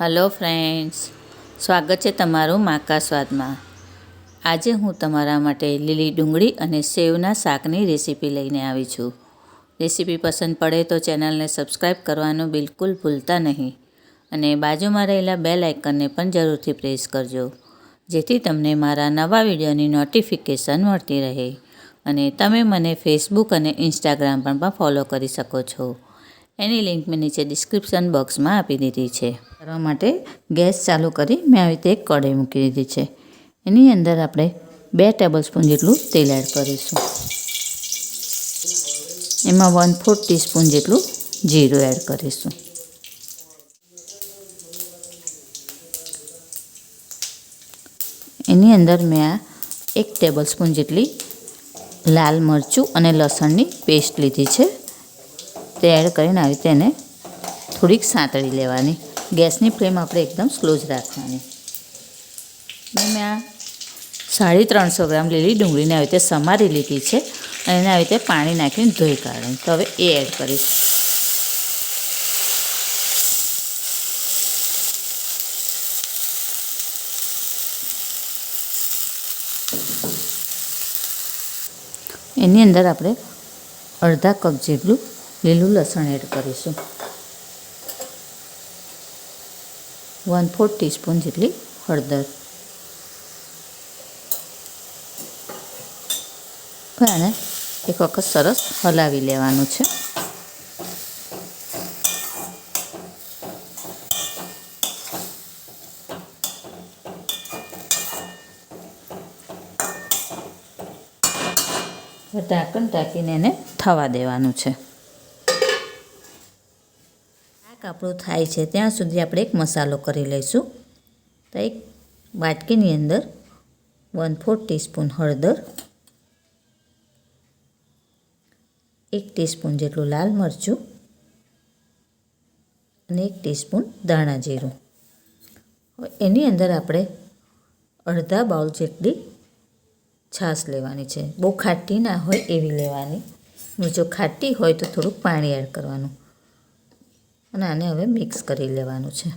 Hello friends, સ્વાગત છે તમારું માકા સ્વાદમાં. આજે હું તમારા માટે લીલી ડુંગળી અને સેવના શાકની રેસીપી લઈને આવી છું. રેસીપી પસંદ પડે તો ચેનલને સબસ્ક્રાઈબ કરવાનું બિલકુલ ભૂલતા નહીં અને બાજુમાં રહેલા બે લાઇકનને પણ જરૂરથી પ્રેસ કરજો, જેથી તમને મારા નવા વિડીયોની નોટિફિકેશન મળતી રહે અને તમે મને ફેસબુક અને ઇન્સ્ટાગ્રામ પણ ફોલો કરી શકો છો. એની લિંક મેં નીચે ડિસ્ક્રિપ્શન બોક્સમાં આપી દીધી છે. કરવા માટે ગેસ ચાલુ કરી મેં આવી રીતે એક કઢાઈ મૂકી દીધી છે. એની અંદર આપણે બે ટેબલ સ્પૂન જેટલું તેલ એડ કરીશું. એમાં વન ફોર્થ ટીસ્પૂન જેટલું જીરું એડ કરીશું. એની અંદર મેં આ એક ટેબલ સ્પૂન જેટલી લાલ મરચું અને લસણની પેસ્ટ લીધી છે. તે એડ કરીને આવી તેને થોડીક સાંતળી લેવાની. ગેસની ફ્લેમ આપણે એકદમ સ્લો જ રાખવાની. મેં આ સાડી ત્રણસો ગ્રામ લીલી ડુંગળીને આવી રીતે સમારી લીધી છે અને એને આવી રીતે પાણી નાખીને ધોઈ કાઢવાની. તો હવે એ એડ કરીશ. એની અંદર આપણે અડધા કપ જેટલું લીલું લસણ એડ કરીશું. વન ફોર્થ ટીસ્પૂન જેટલી હળદર. આને એક વખત સરસ હલાવી લેવાનું છે. ઢાંકણ ઢાંકીને એને થવા દેવાનું છે. આપણું થાય છે, ત્યાં સુધી આપણે એક મસાલો કરી લઈશું. તો એક વાટકીની અંદર વન ફોર્થ ટીસ્પૂન હળદર, એક ટીસ્પૂન જેટલું લાલ મરચું અને એક ટીસ્પૂન ધાણા જીરું. એની અંદર આપણે અડધા બાઉલ જેટલી છાશ લેવાની છે. બહુ ખાટી ના હોય એવી લેવાની. જો ખાટી હોય તો થોડુંક પાણી એડ કરવાનું. અને આને હવે મિક્સ કરી લેવાનું છે.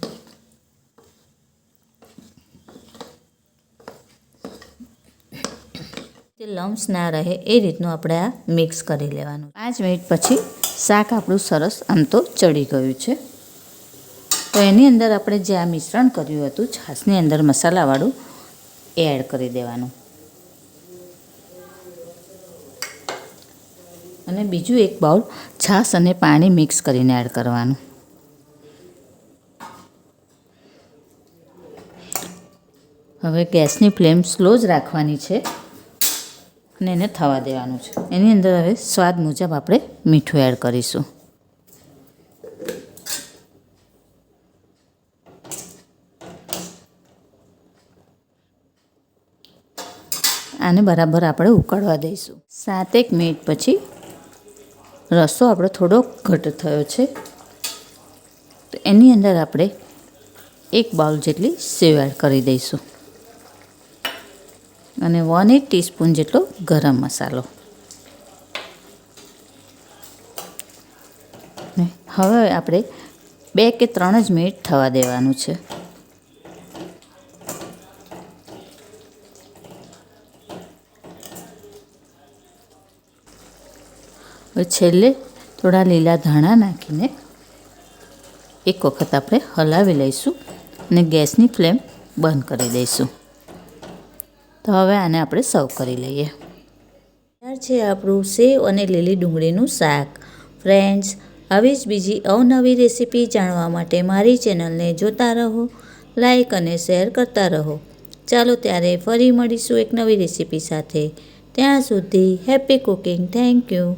જે લમ્સ ના રહે એ રીતનું આપણે આ મિક્સ કરી લેવાનું. પાંચ મિનિટ પછી શાક આપણું સરસ આમ તો ચડી ગયું છે. તો એની અંદર આપણે જે આ મિશ્રણ કર્યું હતું, છાશની અંદર મસાલાવાળું એડ કરી દેવાનું. અને બીજું એક બાઉલ છાશ અને પાણી મિક્સ કરીને એડ કરવાનું. હવે ગેસની ફ્લેમ સ્લો જ રાખવાની છે અને એને થવા દેવાનું છે. એની અંદર હવે સ્વાદ મુજબ આપણે મીઠું એડ કરીશું. આને બરાબર આપણે ઉકળવા દઈશું. સાતેક મિનિટ પછી રસો આપણો થોડો ઘટ થયો છે. તો એની અંદર આપણે એક બાઉલ જેટલી સેવ એડ કરી દઈશું. અને વન એટ ટીસ્પૂન જેટલો ગરમ મસાલો. હવે આપણે બે કે ત્રણ જ મિનિટ થવા દેવાનું છે. છેલ્લે થોડા લીલા ધાણા નાખીને એક વખત આપણે હલાવી લઈશું અને ગેસની ફ્લેમ બંધ કરી દઈશું. તો હવે આને આપણે સર્વ કરી લઈએ. ત્યાર છે આપણું સેવ અને લીલી ડુંગળીનું શાક. ફ્રેન્ડ્સ, આવી જ બીજી અવનવી રેસીપી જાણવા માટે મારી ચેનલને જોતા રહો, લાઈક અને શેર કરતા રહો. ચાલો ત્યારે ફરી મળીશું એક નવી રેસીપી સાથે. ત્યાં સુધી હેપી કુકિંગ. Thank you.